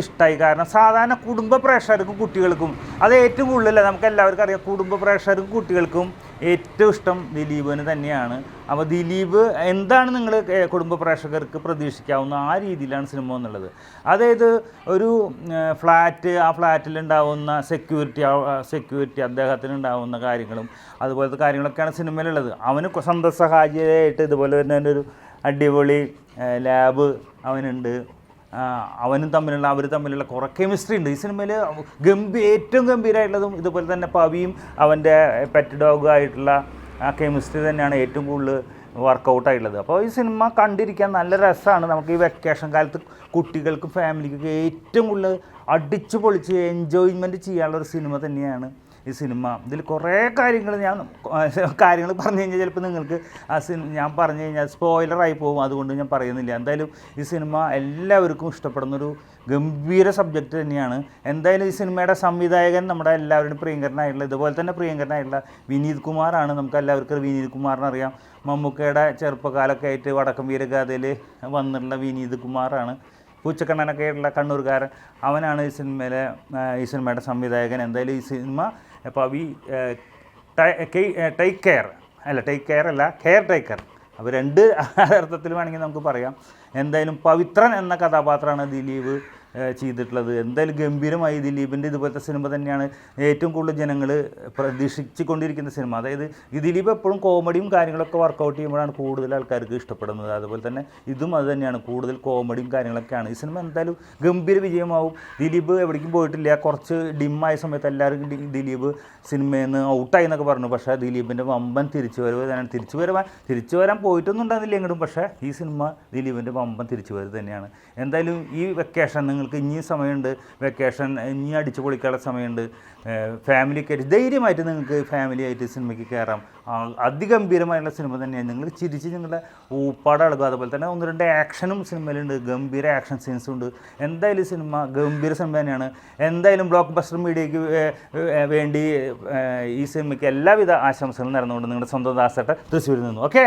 ഇഷ്ടമായി കാരണം സാധാരണ കുടുംബ പ്രേക്ഷകർക്കും കുട്ടികൾക്കും അത് ഏറ്റവും കൂടുതലല്ല? നമുക്ക് എല്ലാവർക്കും അറിയാം കുടുംബ പ്രേക്ഷകർക്കും കുട്ടികൾക്കും ഏറ്റവും ഇഷ്ടം ദിലീപിന് തന്നെയാണ്. അപ്പോൾ ദിലീപ് എന്താണ് നിങ്ങൾ കുടുംബ പ്രേക്ഷകർക്ക് പ്രതീക്ഷിക്കാവുന്ന ആ രീതിയിലാണ് സിനിമ എന്നുള്ളത് അതായത് ഒരു ഫ്ലാറ്റ് ആ ഫ്ലാറ്റിലുണ്ടാവുന്ന സെക്യൂരിറ്റി സെക്യൂരിറ്റി അദ്ദേഹത്തിന് ഉണ്ടാവുന്ന കാര്യങ്ങളും അതുപോലത്തെ കാര്യങ്ങളൊക്കെയാണ് സിനിമയിലുള്ളത്. അവന് സ്വന്തം സഹായിയായിട്ട് ഇതുപോലെ തന്നെ ഒരു അടിപൊളി ലാബ് അവനുണ്ട്. അവനും തമ്മിലുള്ള അവർ തമ്മിലുള്ള കുറേ കെമിസ്ട്രി ഉണ്ട്. ഈ സിനിമയിൽ ഗംഭീ ഏറ്റവും ഗംഭീരമായിട്ടുള്ളതും ഇതുപോലെ തന്നെ പവിയും അവന്റെ പെറ്റ് ഡോഗും ആയിട്ടുള്ള ആ കെമിസ്ട്രി തന്നെയാണ് ഏറ്റവും കൂടുതൽ വർക്കൗട്ടായിട്ടുള്ളത് അപ്പോൾ ഈ സിനിമ കണ്ടിരിക്കാൻ നല്ല രസമാണ് നമുക്ക് ഈ വെക്കേഷൻ കാലത്ത് കുട്ടികൾക്കും ഫാമിലിക്കൊക്കെ ഏറ്റവും കൂടുതൽ അടിച്ചു പൊളിച്ച് എൻജോയ്മെന്റ് ചെയ്യാനുള്ള ഒരു സിനിമ തന്നെയാണ് ഈ സിനിമ. ഇതിൽ കുറേ കാര്യങ്ങൾ ഞാൻ കാര്യങ്ങൾ പറഞ്ഞു കഴിഞ്ഞാൽ ചിലപ്പോൾ നിങ്ങൾക്ക് ആ സിനിമ ഞാൻ പറഞ്ഞു കഴിഞ്ഞാൽ സ്പോയിലറായി പോകും. അതുകൊണ്ട് ഞാൻ പറയുന്നില്ല. എന്തായാലും ഈ സിനിമ എല്ലാവർക്കും ഇഷ്ടപ്പെടുന്നൊരു ഗംഭീര സബ്ജക്റ്റ് തന്നെയാണ്. എന്തായാലും ഈ സിനിമയുടെ സംവിധായകൻ നമ്മുടെ എല്ലാവരുടെയും പ്രിയങ്കരനായിട്ടുള്ള ഇതുപോലെ തന്നെ പ്രിയങ്കരനായിട്ടുള്ള വിനീത് കുമാറാണ്. നമുക്ക് എല്ലാവർക്കും വിനീത് കുമാറിനെ അറിയാം. മമ്മൂക്കയുടെ ചെറുപ്പകാലൊക്കെ ആയിട്ട് വടക്കം വീരഗാഥയിൽ വന്നിട്ടുള്ള വിനീത് കുമാറാണ്. പൂച്ചക്കണ്ണനൊക്കെ ആയിട്ടുള്ള കണ്ണൂർക്കാരൻ അവനാണ് ഈ സിനിമയിലെ ഈ സിനിമയുടെ സംവിധായകൻ. എന്തായാലും ഈ സിനിമ പവി ടേക്ക് കെയർ അല്ല ടേക്ക് കെയർ അല്ല കെയർ ടേക്കർ അപ്പോൾ രണ്ട് അർത്ഥത്തിൽ വേണമെങ്കിൽ നമുക്ക് പറയാം. എന്തായാലും പവിത്രൻ എന്ന കഥാപാത്രമാണ് ദിലീപ്. ചെയ്തിട്ടുള്ളത്. എന്തായാലും ഗംഭീരമായി ദിലീപിന്റെ ഇതുപോലത്തെ സിനിമ തന്നെയാണ് ഏറ്റവും കൂടുതൽ ജനങ്ങൾ പ്രതീക്ഷിച്ചു കൊണ്ടിരിക്കുന്ന സിനിമ. അതായത് ദിലീപ് എപ്പോഴും കോമഡിയും കാര്യങ്ങളൊക്കെ വർക്കൗട്ട് ചെയ്യുമ്പോഴാണ് കൂടുതൽ ആൾക്കാർക്ക് ഇഷ്ടപ്പെടുന്നത്. അതുപോലെ തന്നെ ഇതും അത് തന്നെയാണ്. കൂടുതൽ കോമഡിയും കാര്യങ്ങളൊക്കെയാണ്. ഈ സിനിമ എന്തായാലും ഗംഭീര വിജയമാവും. ദിലീപ് എവിടേക്കും പോയിട്ടില്ല. കുറച്ച് ഡിമ്മായ സമയത്ത് എല്ലാവരും ദിലീപ് സിനിമയിൽ നിന്ന് ഔട്ടായി എന്നൊക്കെ പറഞ്ഞു. പക്ഷേ ദിലീപിന്റെ വമ്പൻ തിരിച്ചു വരവ് തന്നെയാണ്. തിരിച്ചു വരുവാൻ തിരിച്ചു വരാൻ പോയിട്ടൊന്നും ഉണ്ടാകുന്നില്ല എങ്കിലും പക്ഷേ ഈ സിനിമ ദിലീപിന്റെ വമ്പൻ തിരിച്ചു വരവ് തന്നെയാണ്. എന്തായാലും ഈ വെക്കേഷൻ നിങ്ങൾക്ക് ഇനി സമയമുണ്ട്. വെക്കേഷൻ ഇനി അടിച്ചു പൊളിക്കാനുള്ള സമയമുണ്ട്. ഫാമിലി കയറ്റി ധൈര്യമായിട്ട് നിങ്ങൾക്ക് ഫാമിലി ആയിട്ട് സിനിമയ്ക്ക് കയറാം. അതിഗംഭീരമായിട്ടുള്ള സിനിമ തന്നെയാണ്. നിങ്ങൾ ചിരിച്ച് നിങ്ങളുടെ ഊപ്പാട് അളകുക അതുപോലെ തന്നെ ഒന്ന് രണ്ട് ആക്ഷനും സിനിമയിലുണ്ട് ഗംഭീര ആക്ഷൻ സീൻസും ഉണ്ട്. എന്തായാലും സിനിമ ഗംഭീര സിനിമ തന്നെയാണ്. എന്തായാലും ബ്ലോക്ക് ബസ്റ്റർ മീഡിയയ്ക്ക് വേണ്ടി ഈ സിനിമയ്ക്ക് എല്ലാവിധ ആശംസകളും നടന്നുകൊണ്ട് നിങ്ങളുടെ സ്വന്തം ദാസേട്ട തൃശ്ശൂരിൽ നിന്നു. ഓക്കെ